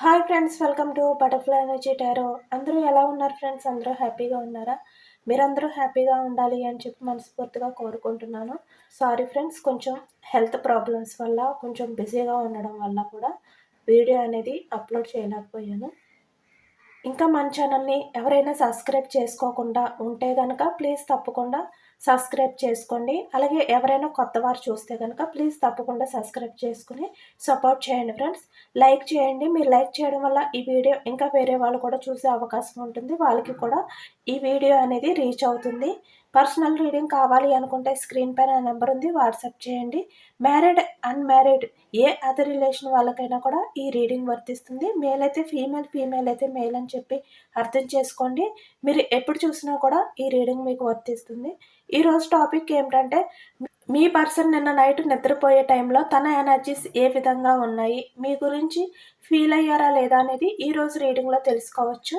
Hi friends welcome to butterfly energy tarot. అందరూ ఎలా ఉన్నారు ఫ్రెండ్స్? అందరూ హ్యాపీగా ఉన్నారా? మీరందరూ హ్యాపీగా ఉండాలి అని చెప్పి మనస్ఫూర్తిగా కోరుకుంటున్నాను. సారీ ఫ్రెండ్స్ కొంచెం హెల్త్ ప్రాబ్లమ్స్ వల్ల కొంచెం బిజీగా ఉండడం వల్ల కూడా వీడియో అనేది అప్లోడ్ చేయలేకపోయాను. ఇంకా మన ఛానల్ని ఎవరైనా సబ్స్క్రైబ్ చేసుకోకుండా ఉంటే కనుక ప్లీజ్ తప్పకుండా సబ్స్క్రైబ్ చేసుకోండి. అలాగే ఎవరైనా కొత్త వారు చూస్తే కనుక ప్లీజ్ తప్పకుండా సబ్స్క్రైబ్ చేసుకుని సపోర్ట్ చేయండి ఫ్రెండ్స్. లైక్ చేయండి. మీరు లైక్ చేయడం వల్ల ఈ వీడియో ఇంకా వేరే వాళ్ళు కూడా చూసే అవకాశం ఉంటుంది. వాళ్ళకి కూడా ఈ వీడియో అనేది రీచ్ అవుతుంది. పర్సనల్ రీడింగ్ కావాలి అనుకుంటే స్క్రీన్ పైన నెంబర్ ఉంది వాట్సాప్ చేయండి. మ్యారీడ్ అన్మ్యారీడ్ ఏ అదర్ రిలేషన్ వాళ్ళకైనా కూడా ఈ రీడింగ్ వర్తిస్తుంది. మేల్ అయితే ఫీమేల్ ఫీమేల్ అయితే మేల్ అని చెప్పి అర్థం చేసుకోండి. మీరు ఎప్పుడు చూసినా కూడా ఈ రీడింగ్ మీకు వర్తిస్తుంది. ఈరోజు టాపిక్ ఏమిటంటే మీ పర్సన్ నిన్న నైట్ నిద్రపోయే టైంలో తన ఎనర్జీస్ ఏ విధంగా ఉన్నాయి? మీ గురించి ఫీల్ అయ్యారా లేదా అనేది ఈరోజు రీడింగ్లో తెలుసుకోవచ్చు.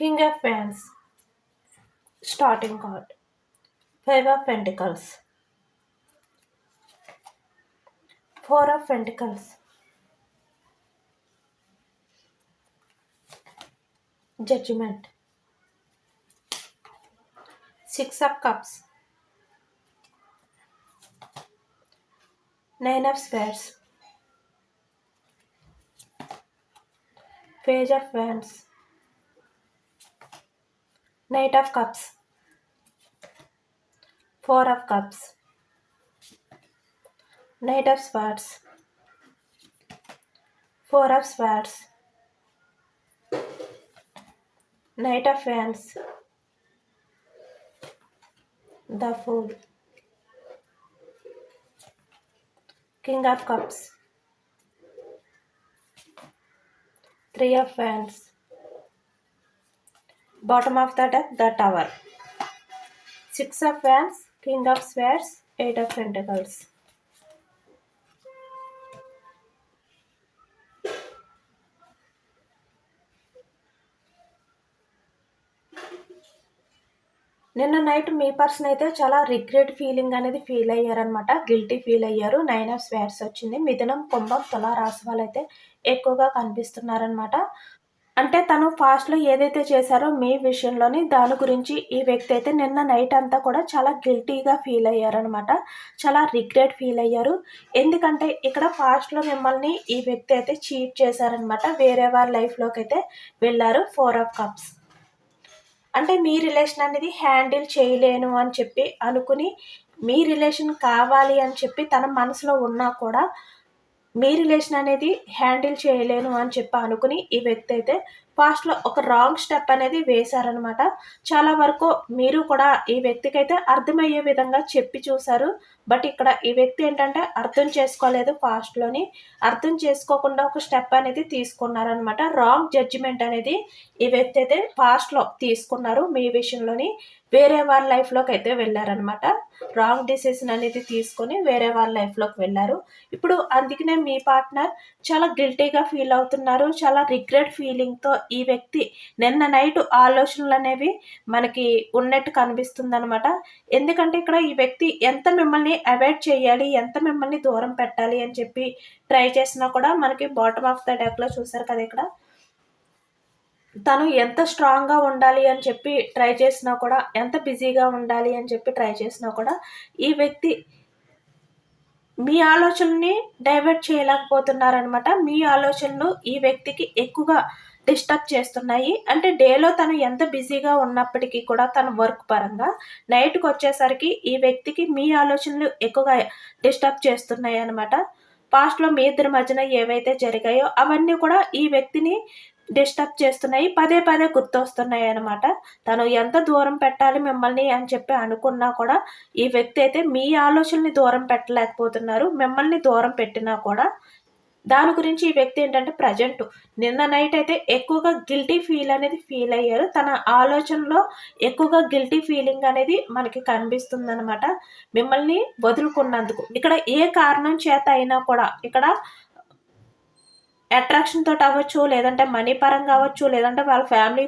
King of Wands. Starting card. Five of Pentacles. Four of Pentacles. Judgment. Six of Cups. Nine of Swords. Page of Wands. Knight of Cups. Four of Cups. Knight of Swords. Four of Swords. Knight of Wands. The Fool. King of Cups. Three of Wands. Bottom of the deck, the Tower. Six of Wands, King of Swords, Eight of Pentacles. నిన్న night మీ person అయితే చాలా regret feeling అనేది feel అయ్యారనమాట guilty feel అయ్యారు nine of swords వచ్చింది మిథునం కుంభం తులా రాశి వాళ్ళు అయితే ఎక్కువగా కనిపిస్తున్నారనమాట అంటే తను ఫాస్ట్లో ఏదైతే చేశారో మీ విషయంలోని దాని గురించి ఈ వ్యక్తి అయితే నిన్న నైట్ అంతా కూడా చాలా గిల్టీగా ఫీల్ అయ్యారనమాట చాలా రిగ్రెట్ ఫీల్ అయ్యారు. ఎందుకంటే ఇక్కడ ఫాస్ట్లో మిమ్మల్ని ఈ వ్యక్తి అయితే చీట్ చేశారనమాట వేరే వారి లైఫ్లోకి అయితే వెళ్ళారు. ఫోర్ ఆఫ్ కప్స్ అంటే మీ రిలేషన్ అనేది హ్యాండిల్ చేయలేను అని చెప్పి అనుకుని మీ రిలేషన్ కావాలి అని చెప్పి తన మనసులో ఉన్నా కూడా మీ రిలేషన్ అనేది హ్యాండిల్ చేయలేను అని చెప్పి అనుకుని ఈ వ్యక్తి అయితే ఫాస్ట్లో ఒక రాంగ్ స్టెప్ అనేది వేశారనమాట చాలా వరకు మీరు కూడా ఈ వ్యక్తికి అయితే అర్థమయ్యే విధంగా చెప్పి చూశారు. బట్ ఇక్కడ ఈ వ్యక్తి ఏంటంటే అర్థం చేసుకోలేదు ఫాస్ట్లోని అర్థం చేసుకోకుండా ఒక స్టెప్ అనేది తీసుకున్నారనమాట. రాంగ్ జడ్జిమెంట్ అనేది ఈ వ్యక్తి అయితే ఫాస్ట్లో తీసుకున్నారు మీ విషయంలోని. వేరే వాళ్ళ లైఫ్లోకి అయితే వెళ్ళారనమాట. రాంగ్ డిసిషన్ అనేది తీసుకొని వేరే వాళ్ళ లైఫ్లోకి వెళ్ళారు. ఇప్పుడు అందుకనే మీ పార్ట్నర్ చాలా గిల్టీగా ఫీల్ అవుతున్నారు. చాలా రిగ్రెట్ ఫీలింగ్తో ఈ వ్యక్తి నిన్న నైట్ ఆలోచనలు అనేవి మనకి ఉన్నట్టు కనిపిస్తుంది అనమాట ఎందుకంటే ఇక్కడ ఈ వ్యక్తి ఎంత మిమ్మల్ని అవాయిడ్ చేయాలి ఎంత మిమ్మల్ని దూరం పెట్టాలి అని చెప్పి ట్రై చేసినా కూడా మనకి బాటమ్ ఆఫ్ ద డెక్లో చూసారు కదా ఇక్కడ. తను ఎంత స్ట్రాంగ్గా ఉండాలి అని చెప్పి ట్రై చేసినా కూడా ఎంత బిజీగా ఉండాలి అని చెప్పి ట్రై చేసినా కూడా ఈ వ్యక్తి మీ ఆలోచనని డైవర్ట్ చేయలేకపోతున్నారనమాట మీ ఆలోచనలు ఈ వ్యక్తికి ఎక్కువగా డిస్టర్బ్ చేస్తున్నాయి. అంటే డేలో తను ఎంత బిజీగా ఉన్నప్పటికీ కూడా తన వర్క్ పరంగా నైట్కి వచ్చేసరికి ఈ వ్యక్తికి మీ ఆలోచనలు ఎక్కువగా డిస్టర్బ్ చేస్తున్నాయి అనమాట పాస్ట్లో మీ ఇద్దరి మధ్యన ఏవైతే జరిగాయో అవన్నీ కూడా ఈ వ్యక్తిని డిస్టర్బ్ చేస్తున్నాయి. పదే పదే గుర్తొస్తున్నాయి అనమాట తను ఎంత దూరం పెట్టాలి మిమ్మల్ని అని చెప్పి అనుకున్నా కూడా ఈ వ్యక్తి అయితే మీ ఆలోచనని దూరం పెట్టలేకపోతున్నారు. మిమ్మల్ని దూరం పెట్టినా కూడా దాని గురించి ఈ వ్యక్తి ఏంటంటే ప్రజెంట్. నిన్న నైట్ అయితే ఎక్కువగా గిల్టీ ఫీల్ అనేది ఫీల్ అయ్యారు. తన ఆలోచనలో ఎక్కువగా గిల్టీ ఫీలింగ్ అనేది మనకి కనిపిస్తుంది అనమాట మిమ్మల్ని వదులుకున్నందుకు. ఇక్కడ ఏ కారణం చేత అయినా కూడా ఇక్కడ అట్రాక్షన్ తోటి అవ్వచ్చు లేదంటే మనీ పరంగా అవ్వచ్చు లేదంటే వాళ్ళ ఫ్యామిలీ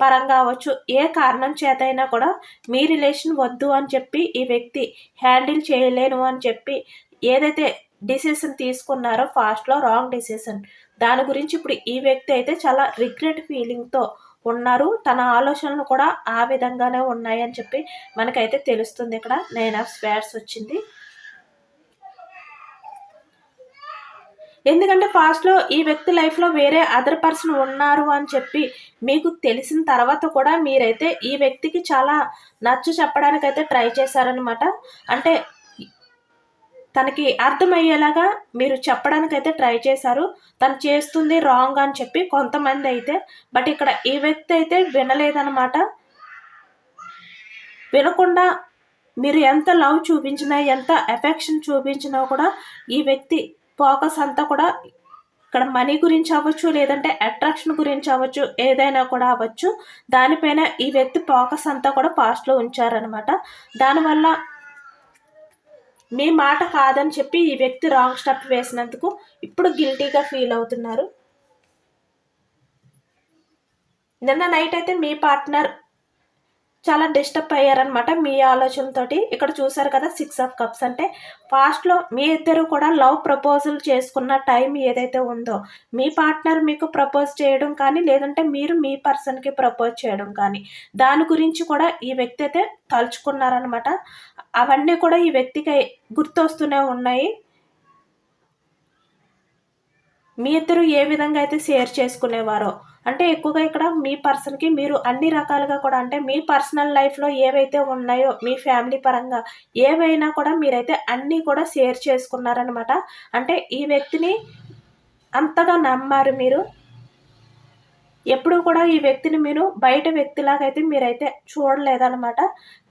పరంగా అవ్వచ్చు ఏ కారణం చేత అయినా కూడా మీ రిలేషన్ వద్దు అని చెప్పి ఈ వ్యక్తి హ్యాండిల్ చేయలేను అని చెప్పి ఏదైతే డిసిషన్ తీసుకున్నారో ఫాస్ట్లో రాంగ్ డిసిషన్ దాని గురించి ఇప్పుడు ఈ వ్యక్తి అయితే చాలా రిగ్రెట్ ఫీలింగ్తో ఉన్నారు. తన ఆలోచనలు కూడా ఆ విధంగానే ఉన్నాయని చెప్పి మనకైతే తెలుస్తుంది ఇక్కడ. నైన్ ఆఫ్ స్వేర్స్ వచ్చింది. ఎందుకంటే ఫాస్ట్లో ఈ వ్యక్తి లైఫ్లో వేరే అదర్ పర్సన్ ఉన్నారు అని చెప్పి మీకు తెలిసిన తర్వాత కూడా మీరైతే ఈ వ్యక్తికి చాలా నచ్చ చెప్పడానికైతే ట్రై చేశారనమాట అంటే తనకి అర్థమయ్యేలాగా మీరు చెప్పడానికైతే ట్రై చేశారు. తను చేస్తుంది రాంగ్ అని చెప్పి కొంతమంది అయితే బట్ ఇక్కడ ఈ వ్యక్తి అయితే వినలేదనమాట వినకుండా మీరు ఎంత లవ్ చూపించినా ఎంత ఎఫెక్షన్ చూపించినా కూడా ఈ వ్యక్తి ఫోకస్ అంతా కూడా ఇక్కడ మనీ గురించి అవ్వచ్చు లేదంటే అట్రాక్షన్ గురించి అవ్వచ్చు ఏదైనా కూడా అవ్వచ్చు. దానిపైన ఈ వ్యక్తి ఫోకస్ అంతా కూడా పాస్ట్లో ఉంచారనమాట దానివల్ల మీ మాట కాదని చెప్పి ఈ వ్యక్తి రాంగ్ స్టెప్ వేసినందుకు ఇప్పుడు గిల్టీగా ఫీల్ అవుతున్నారు. నిన్న నైట్ అయితే మీ పార్ట్నర్ చాలా డిస్టర్బ్ అయ్యారనమాట మీ ఆలోచనతోటి. ఇక్కడ చూసారు కదా సిక్స్ ఆఫ్ కప్స్ అంటే ఫాస్ట్లో మీ ఇద్దరు కూడా లవ్ ప్రపోజల్ చేసుకున్న టైం ఏదైతే ఉందో మీ పార్ట్నర్ మీకు ప్రపోజ్ చేయడం కానీ లేదంటే మీరు మీ పర్సన్కి ప్రపోజ్ చేయడం కానీ దాని గురించి కూడా ఈ వ్యక్తి అయితే తలుచుకున్నారనమాట అవన్నీ కూడా ఈ వ్యక్తికి గుర్తొస్తూనే ఉన్నాయి. మీ ఇద్దరు ఏ విధంగా అయితే షేర్ చేసుకునేవారో అంటే ఎక్కువగా ఇక్కడ మీ పర్సన్కి మీరు అన్ని రకాలుగా కూడా అంటే మీ పర్సనల్ లైఫ్లో ఏవైతే ఉన్నాయో మీ ఫ్యామిలీ పరంగా ఏవైనా కూడా మీరైతే అన్నీ కూడా షేర్ చేసుకున్నారనమాట అంటే ఈ వ్యక్తిని అంతగా నమ్మారు మీరు. ఎప్పుడు కూడా ఈ వ్యక్తిని మీరు బయట వ్యక్తిలాగా అయితే మీరైతే చూడలేదనమాట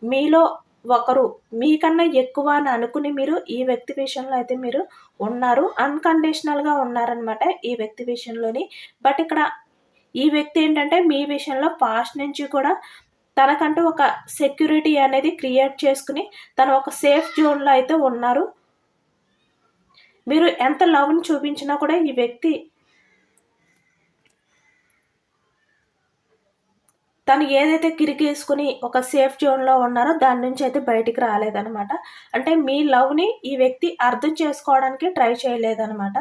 మీలో ఒకరు మీకన్నా ఎక్కువ అని అనుకుని మీరు ఈ వ్యక్తి విషయంలో అయితే మీరు ఉన్నారు. అన్కండిషనల్గా ఉన్నారనమాట ఈ వ్యక్తి విషయంలోని. బట్ ఇక్కడ ఈ వ్యక్తి ఏంటంటే మీ విషయంలో పాస్ట్ నుంచి కూడా తనకంటూ ఒక సెక్యూరిటీ అనేది క్రియేట్ చేసుకుని తను ఒక సేఫ్ జోన్లో అయితే ఉన్నారు. మీరు ఎంత లవ్ని చూపించినా కూడా ఈ వ్యక్తి తను ఏదైతే కిరికేసుకుని ఒక సేఫ్ జోన్లో ఉన్నారో దాని నుంచి అయితే బయటికి రాలేదనమాట అంటే మీ లవ్ని ఈ వ్యక్తి అర్థం చేసుకోవడానికి ట్రై చేయలేదనమాట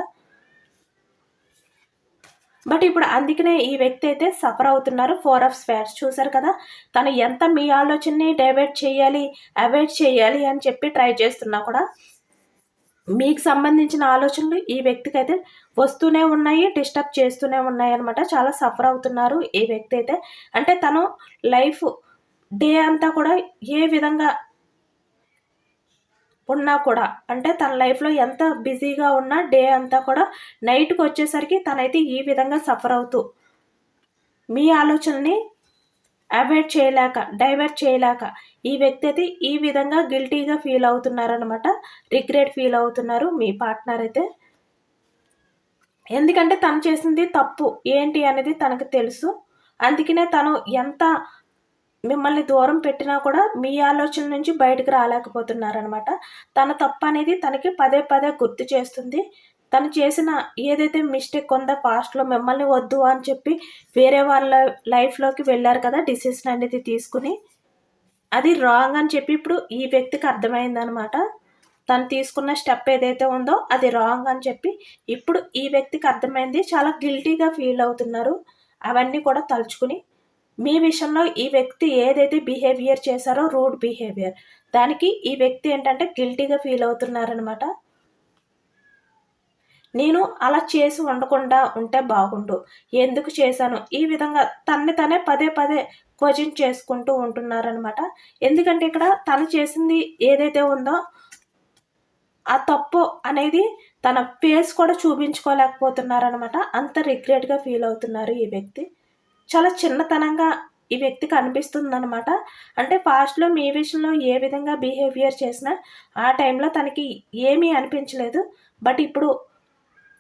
బట్ ఇప్పుడు అందుకనే ఈ వ్యక్తి అయితే సఫర్ అవుతున్నారు. ఫోర్ ఆఫ్ స్పేర్స్ చూసారు కదా? తను ఎంత మీ ఆలోచనని డైవర్ట్ చేయాలి అవాయిడ్ చేయాలి అని చెప్పి ట్రై చేస్తున్నా కూడా మీకు సంబంధించిన ఆలోచనలు ఈ వ్యక్తికి అయితే వస్తూనే ఉన్నాయి డిస్టర్బ్ చేస్తూనే ఉన్నాయి అనమాట చాలా సఫర్ అవుతున్నారు ఈ వ్యక్తి అయితే. అంటే తను లైఫ్ డే అంతా కూడా ఏ విధంగా ఉన్నా కూడా అంటే తన లైఫ్లో ఎంత బిజీగా ఉన్నా డే అంతా కూడా నైట్కి వచ్చేసరికి తనైతే ఈ విధంగా సఫర్ అవుతూ మీ ఆలోచనని అవాయిడ్ చేయలేక డైవర్ట్ చేయలేక ఈ వ్యక్తి అయితే ఈ విధంగా గిల్టీగా ఫీల్ అవుతున్నారనమాట రిగ్రెట్ ఫీల్ అవుతున్నారు మీ పార్ట్నర్ అయితే. ఎందుకంటే తను చేసింది తప్పు ఏంటి అనేది తనకు తెలుసు. అందుకనే తను ఎంత మిమ్మల్ని దూరం పెట్టినా కూడా మీ ఆలోచన నుంచి బయటకు రాలేకపోతున్నారనమాట తన తప్పు అనేది తనకి పదే పదే గుర్తు చేస్తుంది. తను చేసిన ఏదైతే మిస్టేక్ ఉందో పాస్ట్లో మిమ్మల్ని వద్దు అని చెప్పి వేరే వాళ్ళ లైఫ్లోకి వెళ్ళారు కదా డిసిషన్ అనేది తీసుకుని అది రాంగ్ అని చెప్పి ఇప్పుడు ఈ వ్యక్తికి అర్థమైందనమాట తను తీసుకున్న స్టెప్ ఏదైతే ఉందో అది రాంగ్ అని చెప్పి ఇప్పుడు ఈ వ్యక్తికి అర్థమైంది. చాలా గిల్టీగా ఫీల్ అవుతున్నారు. అవన్నీ కూడా తలుచుకుని మీ విషయంలో ఈ వ్యక్తి ఏదైతే బిహేవియర్ చేశారో రూడ్ బిహేవియర్. దానికి ఈ వ్యక్తి ఏంటంటే గిల్టీగా ఫీల్ అవుతున్నారనమాట నేను అలా చేసి ఉండకుండా ఉంటే బాగుండు. ఎందుకు చేశాను? ఈ విధంగా తన్ని తనే పదే పదే క్వశ్చన్ చేసుకుంటూ ఉంటున్నారనమాట ఎందుకంటే ఇక్కడ తను చేసింది ఏదైతే ఉందో ఆ తప్పు అనేది తన ఫేస్ కూడా చూపించుకోలేకపోతున్నారనమాట అంత రిగ్రెట్గా ఫీల్ అవుతున్నారు ఈ వ్యక్తి. చాలా చిన్నతనంగా ఈ వ్యక్తికి అనిపిస్తుందనమాట అంటే పాస్ట్లో మీ విషయంలో ఏ విధంగా బిహేవియర్ చేసినా ఆ టైంలో తనకి ఏమీ అనిపించలేదు. బట్ ఇప్పుడు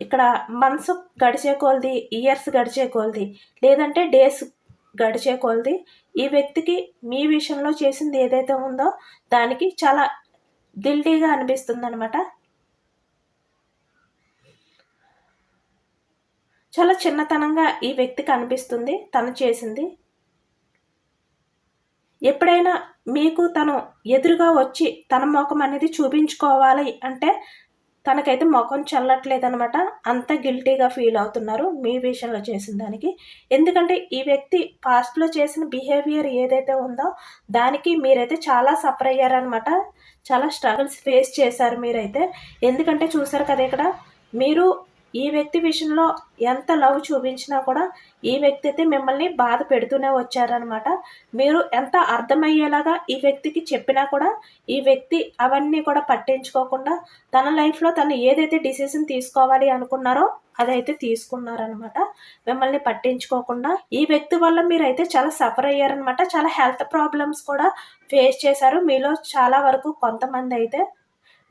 ఇక్కడ మంత్స్ గడిచే కొలది ఇయర్స్ గడిచే కొలది లేదంటే డేస్ గడిచే కొలది ఈ వ్యక్తికి మీ విషయంలో చేసింది ఏదైతే ఉందో దానికి చాలా గిల్టీగా అనిపిస్తుంది అనమాట చాలా చిన్నతనంగా ఈ వ్యక్తికి అనిపిస్తుంది తను చేసింది. ఎప్పుడైనా మీకు తను ఎదురుగా వచ్చి తన ముఖం అనేది చూపించుకోవాలి అంటే తనకైతే ముఖం చల్లట్లేదనమాట. అంత గిల్టీగా ఫీల్ అవుతున్నారు మీ విషయంలో చేసిన దానికి. ఎందుకంటే ఈ వ్యక్తి పాస్ట్లో చేసిన బిహేవియర్ ఏదైతే ఉందో దానికి మీరైతే చాలా సఫర్ అయ్యారనమాట. చాలా స్ట్రగుల్స్ ఫేస్ చేశారు మీరైతే. ఎందుకంటే చూసారు కదా ఇక్కడ మీరు ఈ వ్యక్తి విషయంలో ఎంత లవ్ చూపించినా కూడా ఈ వ్యక్తి అయితే మిమ్మల్ని బాధ పెడుతూనే వచ్చారనమాట మీరు ఎంత అర్థమయ్యేలాగా ఈ వ్యక్తికి చెప్పినా కూడా ఈ వ్యక్తి అవన్నీ కూడా పట్టించుకోకుండా తన లైఫ్లో తను ఏదైతే డిసిషన్ తీసుకోవాలి అనుకున్నారో అదైతే తీసుకున్నారనమాట మిమ్మల్ని పట్టించుకోకుండా ఈ వ్యక్తి వల్ల మీరైతే చాలా సఫర్ అయ్యారనమాట చాలా హెల్త్ ప్రాబ్లమ్స్ కూడా ఫేస్ చేశారు. మీలో చాలా వరకు కొంతమంది అయితే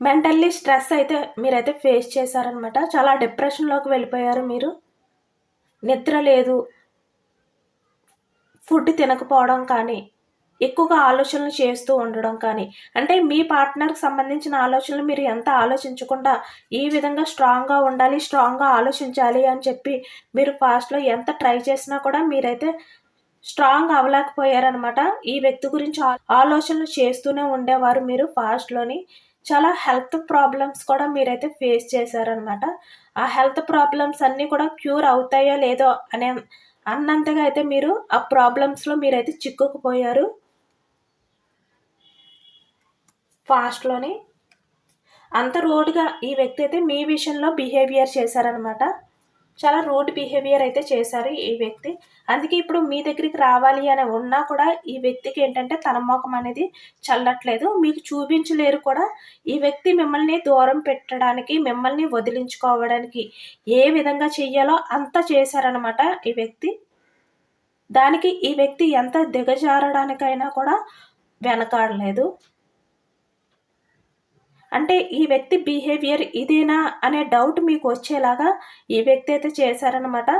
మెంటల్లీ స్ట్రెస్ అయితే మీరైతే ఫేస్ చేశారనమాట చాలా డిప్రెషన్లోకి వెళ్ళిపోయారు మీరు. నిద్ర లేదు. ఫుడ్ తినకపోవడం కానీ ఎక్కువగా ఆలోచనలు చేస్తూ ఉండడం కానీ అంటే మీ పార్ట్నర్కి సంబంధించిన ఆలోచనలు మీరు ఎంత ఆలోచించకుండా ఈ విధంగా స్ట్రాంగ్గా ఉండాలి స్ట్రాంగ్గా ఆలోచించాలి అని చెప్పి మీరు ఫాస్ట్లో ఎంత ట్రై చేసినా కూడా మీరైతే స్ట్రాంగ్ అవ్వలేకపోయారనమాట ఈ వ్యక్తి గురించి ఆలోచనలు చేస్తూనే ఉండేవారు మీరు ఫాస్ట్లోని చాలా హెల్త్ ప్రాబ్లమ్స్ కూడా మీరైతే ఫేస్ చేశారనమాట ఆ హెల్త్ ప్రాబ్లమ్స్ అన్నీ కూడా క్యూర్ అవుతాయో లేదో అనే అన్నంతగా అయితే మీరు ఆ ప్రాబ్లమ్స్లో మీరైతే చిక్కుకుపోయారు. ఫాస్ట్లోని అంత రోడ్గా ఈ వ్యక్తి అయితే మీ విషయంలో బిహేవియర్ చేశారనమాట చాలా రూడ్ బిహేవియర్ అయితే చేశారు ఈ వ్యక్తి. అందుకే ఇప్పుడు మీ దగ్గరికి రావాలి అని ఉన్నా కూడా ఈ వ్యక్తికి ఏంటంటే తన మొఖం అనేది చల్లట్లేదు. మీకు చూపించలేరు కూడా. ఈ వ్యక్తి మిమ్మల్ని దూరం పెట్టడానికి మిమ్మల్ని వదిలించుకోవడానికి ఏ విధంగా చెయ్యాలో అంత చేశారనమాట ఈ వ్యక్తి. దానికి ఈ వ్యక్తి ఎంత దిగజారడానికైనా కూడా వెనకాడలేదు. అంటే ఈ వ్యక్తి బిహేవియర్ ఇదేనా అనే డౌట్ మీకు వచ్చేలాగా ఈ వ్యక్తి అయితే చేశారనమాట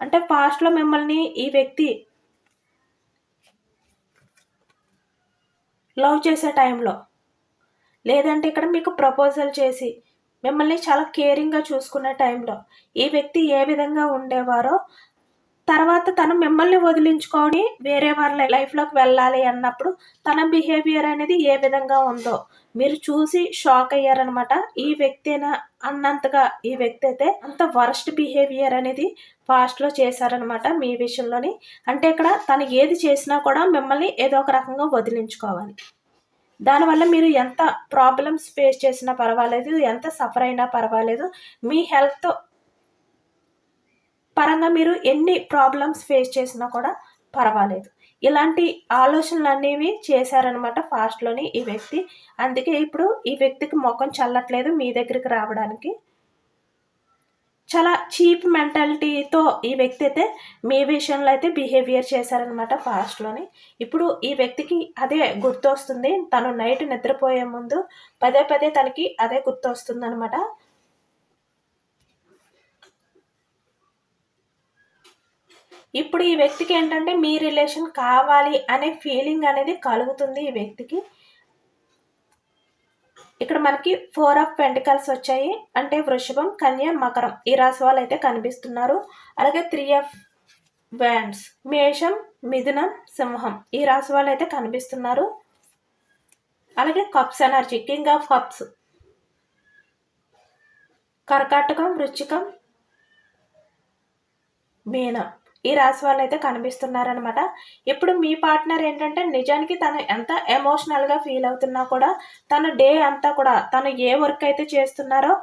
అంటే పాస్ట్లో మిమ్మల్ని ఈ వ్యక్తి లవ్ చేసే టైంలో లేదంటే ఇక్కడ మీకు ప్రపోజల్ చేసి మిమ్మల్ని చాలా కేరింగ్గా చూసుకునే టైంలో ఈ వ్యక్తి ఏ విధంగా ఉండేవారో తర్వాత తను మిమ్మల్ని వదిలించుకొని వేరే వాళ్ళ లైఫ్లోకి వెళ్ళాలి అన్నప్పుడు తన బిహేవియర్ అనేది ఏ విధంగా ఉందో మీరు చూసి షాక్ అయ్యారనమాట. ఈ వ్యక్తేనా అన్నంతగా ఈ వ్యక్తి అయితే అంత వరస్ట్ బిహేవియర్ అనేది ఫాస్ట్లో చేశారనమాట మీ విషయంలోని. అంటే ఇక్కడ తను ఏది చేసినా కూడా మిమ్మల్ని ఏదో ఒక రకంగా వదిలించుకోవాలి. దానివల్ల మీరు ఎంత ప్రాబ్లమ్స్ ఫేస్ చేసినా పర్వాలేదు ఎంత సఫర్ అయినా పర్వాలేదు. మీ హెల్త్ పరంగా మీరు ఎన్ని ప్రాబ్లమ్స్ ఫేస్ చేసినా కూడా పర్వాలేదు. ఇలాంటి ఆలోచనలు అనేవి చేశారనమాట ఫాస్ట్లోని ఈ వ్యక్తి. అందుకే ఇప్పుడు ఈ వ్యక్తికి ముఖం చల్లట్లేదు మీ దగ్గరికి రావడానికి. చాలా చీప్ మెంటాలిటీతో ఈ వ్యక్తి అయితే మీ విషయంలో అయితే బిహేవియర్ చేశారనమాట ఫాస్ట్లోని. ఇప్పుడు ఈ వ్యక్తికి అదే గుర్తొస్తుంది తను నైట్ నిద్రపోయే ముందు పదే పదే తనకి అదే గుర్తొస్తుంది అనమాట ఇప్పుడు ఈ వ్యక్తికి ఏంటంటే మీ రిలేషన్ కావాలి అనే ఫీలింగ్ అనేది కలుగుతుంది ఈ వ్యక్తికి. ఇక్కడ మనకి ఫోర్ ఆఫ్ పెంటికల్స్ వచ్చాయి. అంటే వృషభం కన్య మకరం. ఈ రాశి వాళ్ళు అయితే కనిపిస్తున్నారు. అలాగే త్రీ ఆఫ్ వ్యాండ్స్ మేషం మిథునం సింహం. ఈ రాశి వాళ్ళు అయితే కనిపిస్తున్నారు. అలాగే cups energy king of cups కర్కాటకం వృచ్చికం మీనం. ఈ రాశి వాళ్ళు అయితే కనిపిస్తున్నారనమాట ఇప్పుడు మీ పార్ట్నర్ ఏంటంటే నిజానికి తను ఎంత ఎమోషనల్గా ఫీల్ అవుతున్నా కూడా తన డే అంతా కూడా తను ఏ వర్క్ అయితే చేస్తున్నారో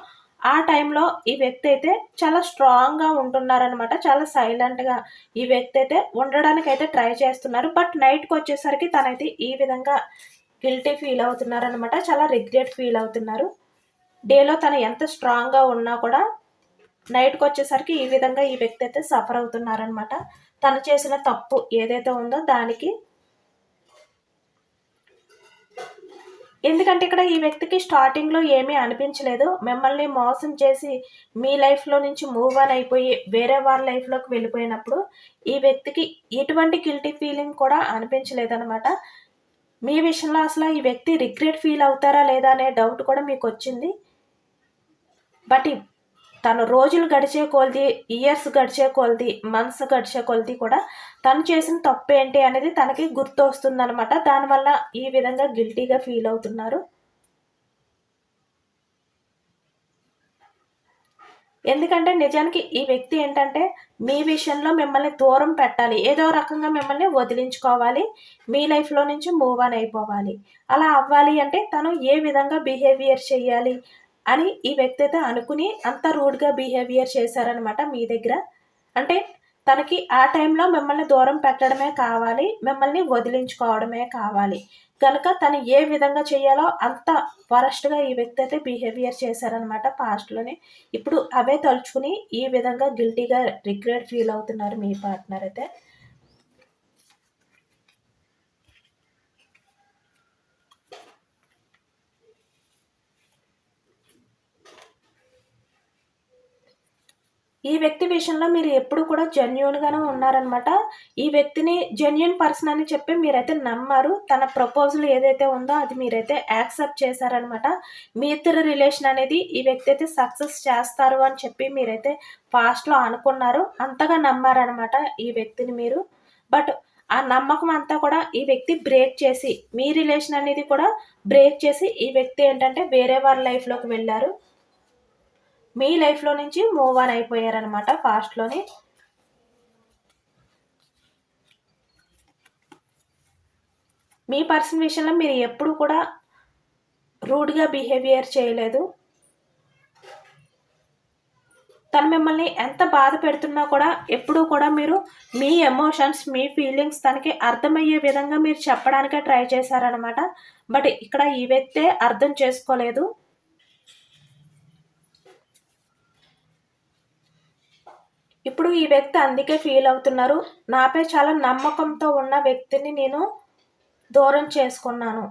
ఆ టైంలో ఈ వ్యక్తి అయితే చాలా స్ట్రాంగ్గా ఉంటున్నారనమాట చాలా సైలెంట్గా ఈ వ్యక్తి అయితే ఉండడానికి అయితే ట్రై చేస్తున్నారు. బట్ నైట్కి వచ్చేసరికి తనైతే ఈ విధంగా గిల్టీ ఫీల్ అవుతున్నారనమాట చాలా రిగ్రెట్ ఫీల్ అవుతున్నారు. డేలో తను ఎంత స్ట్రాంగ్గా ఉన్నా కూడా నైట్కి వచ్చేసరికి ఈ విధంగా ఈ వ్యక్తి అయితే సఫర్ అవుతున్నారనమాట తను చేసిన తప్పు ఏదైతే ఉందో దానికి ఎందుకంటే ఇక్కడ ఈ వ్యక్తికి స్టార్టింగ్లో ఏమీ అనిపించలేదు. మిమ్మల్ని మోసం చేసి మీ లైఫ్లో నుంచి మూవ్ ఆన్ అయిపోయి వేరే వారి లైఫ్లోకి వెళ్ళిపోయినప్పుడు ఈ వ్యక్తికి ఎటువంటి గిల్టీ ఫీలింగ్ కూడా అనిపించలేదనమాట మీ విషయంలో అసలు ఈ వ్యక్తి రిగ్రెట్ ఫీల్ అవుతారా లేదా అనే డౌట్ కూడా మీకు వచ్చింది. బట్ తను రోజులు గడిచే కొలది ఇయర్స్ గడిచే కొలది మంత్స్ గడిచే కొలది కూడా తను చేసిన తప్పు ఏంటి అనేది తనకి గుర్తు వస్తుందనమాట దానివల్ల ఈ విధంగా గిల్టీగా ఫీల్ అవుతున్నారు. ఎందుకంటే నిజానికి ఈ వ్యక్తి ఏంటంటే మీ విషయంలో మిమ్మల్ని దూరం పెట్టాలి. ఏదో రకంగా మిమ్మల్ని వదిలించుకోవాలి. మీ లైఫ్లో నుంచి మూవ్ ఆన్ అయిపోవాలి. అలా అవ్వాలి అంటే తను ఏ విధంగా బిహేవియర్ చేయాలి? అని ఈ వ్యక్తి అయితే అనుకుని అంత రూడ్గా బిహేవియర్ చేశారనమాట మీ దగ్గర. అంటే తనకి ఆ టైంలో మిమ్మల్ని దూరం పెట్టడమే కావాలి మిమ్మల్ని వదిలించుకోవడమే కావాలి. కనుక తను ఏ విధంగా చేయాలో అంత వరస్ట్గా ఈ వ్యక్తి అయితే బిహేవియర్ చేశారనమాట పాస్ట్లోనే ఇప్పుడు అవే తలుచుకుని ఈ విధంగా గిల్టీగా రిగ్రెట్ ఫీల్ అవుతున్నారు మీ పార్ట్నర్ అయితే. ఈ వ్యక్తి విషయంలో మీరు ఎప్పుడు కూడా జెన్యున్గానే ఉన్నారనమాట ఈ వ్యక్తిని జెన్యున్ పర్సన్ అని చెప్పి మీరైతే నమ్మారు. తన ప్రపోజల్ ఏదైతే ఉందో అది మీరైతే యాక్సెప్ట్ చేశారనమాట మీ ఇద్దరు రిలేషన్ అనేది ఈ వ్యక్తి అయితే సక్సెస్ చేస్తారు అని చెప్పి మీరైతే ఫాస్ట్లో అనుకున్నారు. అంతగా నమ్మారనమాట ఈ వ్యక్తిని మీరు. బట్ ఆ నమ్మకం అంతా కూడా ఈ వ్యక్తి బ్రేక్ చేసి మీ రిలేషన్ అనేది కూడా బ్రేక్ చేసి ఈ వ్యక్తి ఏంటంటే వేరే వారి లైఫ్లోకి వెళ్ళారు. మీ లైఫ్లో నుంచి మూవ్ ఆన్ అయిపోయారనమాట ఫాస్ట్లోనే మీ పర్సన్ విషయంలో మీరు ఎప్పుడు కూడా రూడ్గా బిహేవియర్ చేయలేదు. తను మిమ్మల్ని ఎంత బాధ పెడుతున్నా కూడా ఎప్పుడూ కూడా మీరు మీ ఎమోషన్స్ మీ ఫీలింగ్స్ తనకి అర్థమయ్యే విధంగా మీరు చెప్పడానికే ట్రై చేశారనమాట బట్ ఇక్కడ ఈ వ్యక్తే అర్థం చేసుకోలేదు. ఇప్పుడు ఈ వ్యక్తి అందుకే ఫీల్ అవుతున్నారు. నాపై చాలా నమ్మకంతో ఉన్న వ్యక్తిని నేను దూరం చేసుకున్నాను.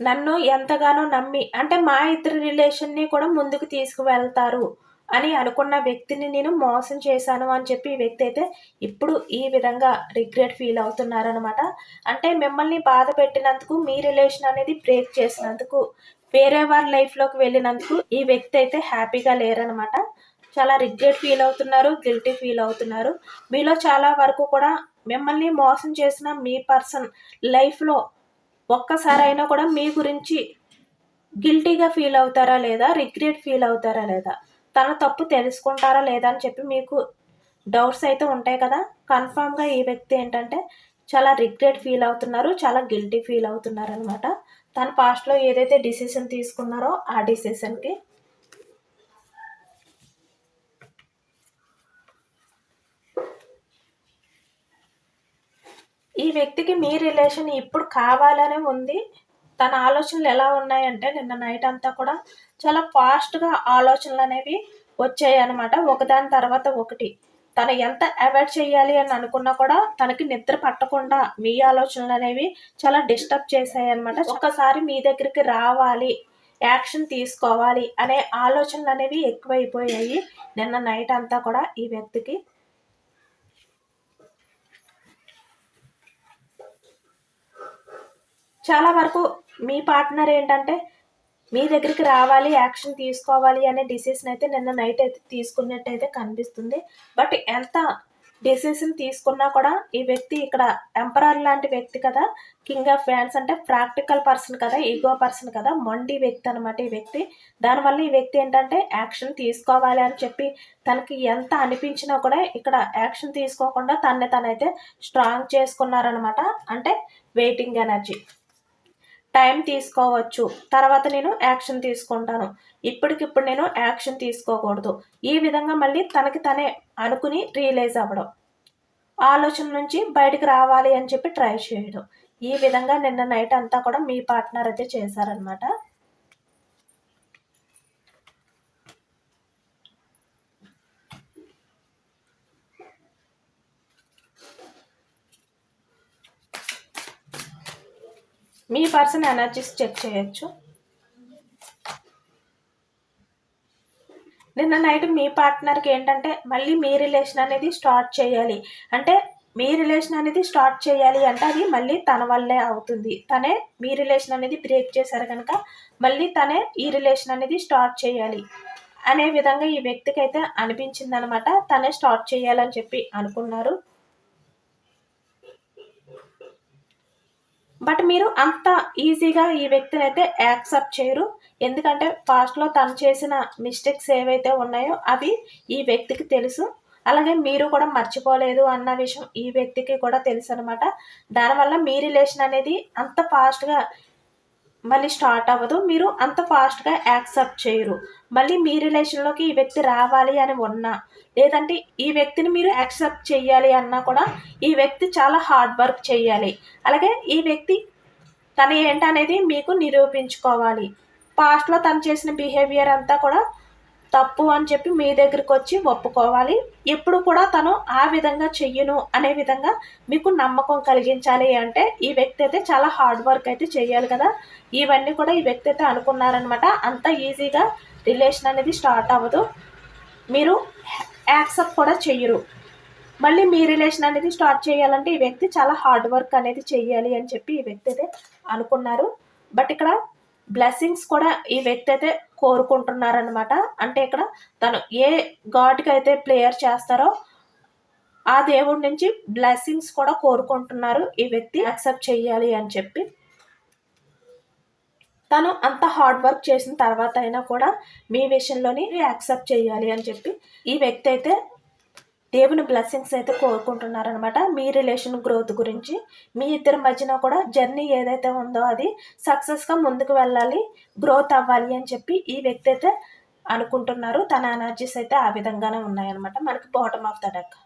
నన్ను ఎంతగానో నమ్మి అంటే మా ఇద్దరి రిలేషన్ని కూడా ముందుకు తీసుకువెళ్తారు అని అనుకున్న వ్యక్తిని నేను మోసం చేశాను అని చెప్పి ఈ వ్యక్తి అయితే ఇప్పుడు ఈ విధంగా రిగ్రెట్ ఫీల్ అవుతున్నారనమాట అంటే మిమ్మల్ని బాధ పెట్టినందుకు మీ రిలేషన్ అనేది బ్రేక్ చేసినందుకు వేరే వారి లైఫ్లోకి వెళ్ళినందుకు ఈ వ్యక్తి అయితే హ్యాపీగా లేరనమాట చాలా రిగ్రెట్ ఫీల్ అవుతున్నారు గిల్టీ ఫీల్ అవుతున్నారు. మీలో చాలా వరకు కూడా మిమ్మల్ని మోసం చేసిన మీ పర్సన్ లైఫ్లో ఒక్కసారైనా కూడా మీ గురించి గిల్టీగా ఫీల్ అవుతారా లేదా రిగ్రెట్ ఫీల్ అవుతారా లేదా? తన తప్పు తెలుసుకుంటారా లేదా అని చెప్పి మీకు డౌట్స్ అయితే ఉంటాయి కదా. కన్ఫామ్గా ఈ వ్యక్తి ఏంటంటే చాలా రిగ్రెట్ ఫీల్ అవుతున్నారు చాలా గిల్టీ ఫీల్ అవుతున్నారు అనమాట తన పాస్ట్లో ఏదైతే డిసిషన్ తీసుకున్నారో ఆ డిసిషన్కి వ్యక్తికి మీ రిలేషన్ ఇప్పుడు కావాలనే ఉంది. తన ఆలోచనలు ఎలా ఉన్నాయంటే నిన్న నైట్ అంతా కూడా చాలా ఫాస్ట్గా ఆలోచనలు అనేవి వచ్చాయి అనమాట ఒకదాని తర్వాత ఒకటి. తను ఎంత అవాయిడ్ చేయాలి అని అనుకున్నా కూడా తనకి నిద్ర పట్టకుండా మీ ఆలోచనలు అనేవి చాలా డిస్టర్బ్ చేశాయి అనమాట ఒక్కసారి మీ దగ్గరికి రావాలి యాక్షన్ తీసుకోవాలి అనే ఆలోచనలు అనేవి ఎక్కువైపోయాయి నిన్న నైట్ అంతా కూడా ఈ వ్యక్తికి. చాలా వరకు మీ పార్ట్నర్ ఏంటంటే మీ దగ్గరికి రావాలి యాక్షన్ తీసుకోవాలి అనే డిసిషన్ అయితే నిన్న నైట్ అయితే తీసుకున్నట్టయితే కనిపిస్తుంది. బట్ ఎంత డెసిషన్ తీసుకున్నా కూడా ఈ వ్యక్తి ఇక్కడ ఎంపరర్ లాంటి వ్యక్తి కదా కింగ్ ఆఫ్ ఫ్యాన్స్ అంటే ప్రాక్టికల్ పర్సన్ కదా ఈగో పర్సన్ కదా మొండి వ్యక్తి అనమాట ఈ వ్యక్తి. దానివల్ల ఈ వ్యక్తి ఏంటంటే యాక్షన్ తీసుకోవాలి అని చెప్పి తనకి ఎంత అనిపించినా కూడా ఇక్కడ యాక్షన్ తీసుకోకుండా తనని తనైతే స్ట్రాంగ్ చేసుకున్నారనమాట అంటే వెయిటింగ్ ఎనర్జీ టైం తీసుకోవచ్చు. తర్వాత నేను యాక్షన్ తీసుకుంటాను. ఇప్పటికిప్పుడు నేను యాక్షన్ తీసుకోకూడదు. ఈ విధంగా మళ్ళీ తనకి తనే అనుకుని రియలైజ్ అవ్వడం. ఆలోచన నుంచి బయటికి రావాలి అని చెప్పి ట్రై చేయడం. ఈ విధంగా నిన్న నైట్ అంతా కూడా మీ పార్ట్నర్ అయితే చేశారనమాట మీ పర్సన్ ఎనర్జీస్ చెక్ చేయొచ్చు. నిన్న నైట్ మీ పార్ట్నర్కి ఏంటంటే మళ్ళీ మీ రిలేషన్ అనేది స్టార్ట్ చేయాలి. అంటే మీ రిలేషన్ అనేది స్టార్ట్ చేయాలి అంటే అది మళ్ళీ తన వల్లే అవుతుంది. తనే మీ రిలేషన్ అనేది బ్రేక్ చేశారు కనుక మళ్ళీ తనే ఈ రిలేషన్ అనేది స్టార్ట్ చేయాలి అనే విధంగా ఈ వ్యక్తికి అయితే అనిపించింది అనమాట తనే స్టార్ట్ చేయాలని చెప్పి అనుకున్నారు. బట్ మీరు అంత ఈజీగా ఈ వ్యక్తిని అయితే యాక్సెప్ట్ చేయరు. ఎందుకంటే పాస్ట్లో తను చేసిన మిస్టేక్స్ ఏవైతే ఉన్నాయో అవి ఈ వ్యక్తికి తెలుసు. అలాగే మీరు కూడా మర్చిపోలేదు అన్న విషయం ఈ వ్యక్తికి కూడా తెలుసు అనమాట దానివల్ల మీ రిలేషన్ అనేది అంత ఫాస్ట్గా మళ్ళీ స్టార్ట్ అవ్వదు. మీరు అంత ఫాస్ట్గా యాక్సెప్ట్ చేయరు. మళ్ళీ మీ రిలేషన్లోకి ఈ వ్యక్తి రావాలి అని ఉన్నా లేదంటే ఈ వ్యక్తిని మీరు యాక్సెప్ట్ చేయాలి అన్నా కూడా ఈ వ్యక్తి చాలా హార్డ్ వర్క్ చేయాలి. అలాగే ఈ వ్యక్తి తను ఏంటనేది మీకు నిరూపించుకోవాలి. పాస్ట్లో తను చేసిన బిహేవియర్ అంతా కూడా తప్పు అని చెప్పి మీ దగ్గరికి వచ్చి ఒప్పుకోవాలి. ఎప్పుడు కూడా తను ఆ విధంగా చెయ్యను అనే విధంగా మీకు నమ్మకం కలిగించాలి అంటే ఈ వ్యక్తి అయితే చాలా హార్డ్ వర్క్ అయితే చేయాలి కదా. ఇవన్నీ కూడా ఈ వ్యక్తి అయితే అనుకున్నారనమాట. అంత ఈజీగా రిలేషన్ అనేది స్టార్ట్ అవ్వదు. మీరు యాక్సెప్ట్ కూడా చెయ్యరు. మళ్ళీ మీ రిలేషన్ అనేది స్టార్ట్ చేయాలంటే ఈ వ్యక్తి చాలా హార్డ్ వర్క్ అనేది చెయ్యాలి అని చెప్పి ఈ వ్యక్తి అయితే అనుకున్నారు. బట్ ఇక్కడ బ్లెస్సింగ్స్ కూడా ఈ వ్యక్తి అయితే కోరుకుంటున్నారనమాట అంటే ఇక్కడ తను ఏ గాడ్కి అయితే ప్లేయర్ చేస్తారో ఆ దేవుడి నుంచి బ్లెస్సింగ్స్ కూడా కోరుకుంటున్నారు ఈ వ్యక్తి యాక్సెప్ట్ చేయాలి అని చెప్పి. తను అంత హార్డ్ వర్క్ చేసిన తర్వాత అయినా కూడా మీ విషయంలోని యాక్సెప్ట్ చేయాలి అని చెప్పి. ఈ వ్యక్తి అయితే దేవుని బ్లెస్సింగ్స్ అయితే కోరుకుంటున్నారనమాట మీ రిలేషన్ గ్రోత్ గురించి మీ ఇద్దరి మధ్యన కూడా జర్నీ ఏదైతే ఉందో అది సక్సెస్గా ముందుకు వెళ్ళాలి గ్రోత్ అవ్వాలి అని చెప్పి ఈ వ్యక్తి అయితే అనుకుంటున్నారు. తన ఎనర్జీస్ అయితే ఆ విధంగానే ఉన్నాయన్నమాట. మనకి బాటమ్ ఆఫ్ ద డెక్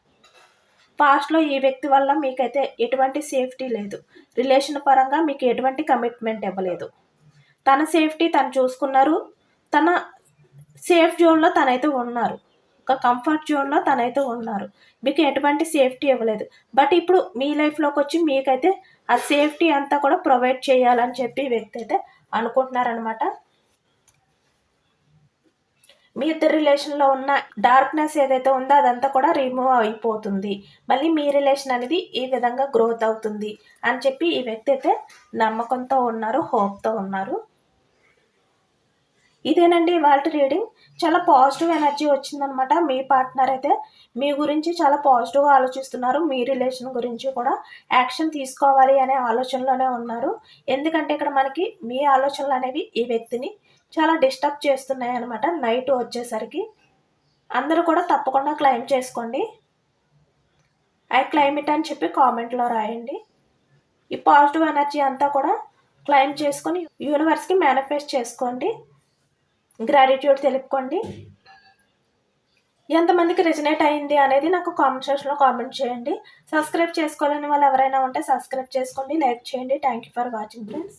పాస్ట్లో ఈ వ్యక్తి వల్ల మీకైతే ఎటువంటి సేఫ్టీ లేదు. రిలేషన్ పరంగా మీకు ఎటువంటి కమిట్మెంట్ ఇవ్వలేదు. తన సేఫ్టీ తను చూసుకున్నారు. తన సేఫ్ జోన్లో తనైతే ఉన్నారు. ఒక కంఫర్ట్ జోన్లో తనైతే ఉన్నారు. మీకు ఎటువంటి సేఫ్టీ ఇవ్వలేదు. బట్ ఇప్పుడు మీ లైఫ్లోకి వచ్చి మీకైతే ఆ సేఫ్టీ అంతా కూడా ప్రొవైడ్ చేయాలని చెప్పి వ్యక్తి అయితే అనుకుంటున్నారనమాట మీ ఇద్దరు రిలేషన్లో ఉన్న డార్క్నెస్ ఏదైతే ఉందో అదంతా కూడా రిమూవ్ అయిపోతుంది. మళ్ళీ మీ రిలేషన్ అనేది ఈ విధంగా గ్రోత్ అవుతుంది అని చెప్పి ఈ వ్యక్తి అయితే నమ్మకంతో ఉన్నారు హోప్తో ఉన్నారు. ఇదేనండి వాళ్ళ రీడింగ్. చాలా పాజిటివ్ ఎనర్జీ వచ్చిందనమాట మీ పార్ట్నర్ అయితే. మీ గురించి చాలా పాజిటివ్గా ఆలోచిస్తున్నారు. మీ రిలేషన్ గురించి కూడా యాక్షన్ తీసుకోవాలి అనే ఆలోచనలోనే ఉన్నారు. ఎందుకంటే ఇక్కడ మనకి మీ ఆలోచనలు అనేవి ఈ వ్యక్తిని చాలా డిస్టర్బ్ చేస్తున్నాయి అనమాట నైట్ వచ్చేసరికి అందరూ కూడా తప్పకుండా క్లైమ్ చేసుకోండి. ఐ క్లైమేట్ అని చెప్పి కామెంట్లో రాయండి. ఈ పాజిటివ్ ఎనర్జీ అంతా కూడా క్లైమ్ చేసుకొని యూనివర్స్కి మేనిఫెస్ట్ చేసుకోండి. గ్రాటిట్యూడ్ తెలుపుకోండి. ఎంతమందికి రిజనేట్ అయింది అనేది నాకు కామెంట్ సెక్షన్లో కామెంట్ చేయండి. సబ్స్క్రైబ్ చేసుకోవాలని వాళ్ళు ఎవరైనా ఉంటే సబ్స్క్రైబ్ చేసుకోండి. లైక్ చేయండి. Thank you for watching friends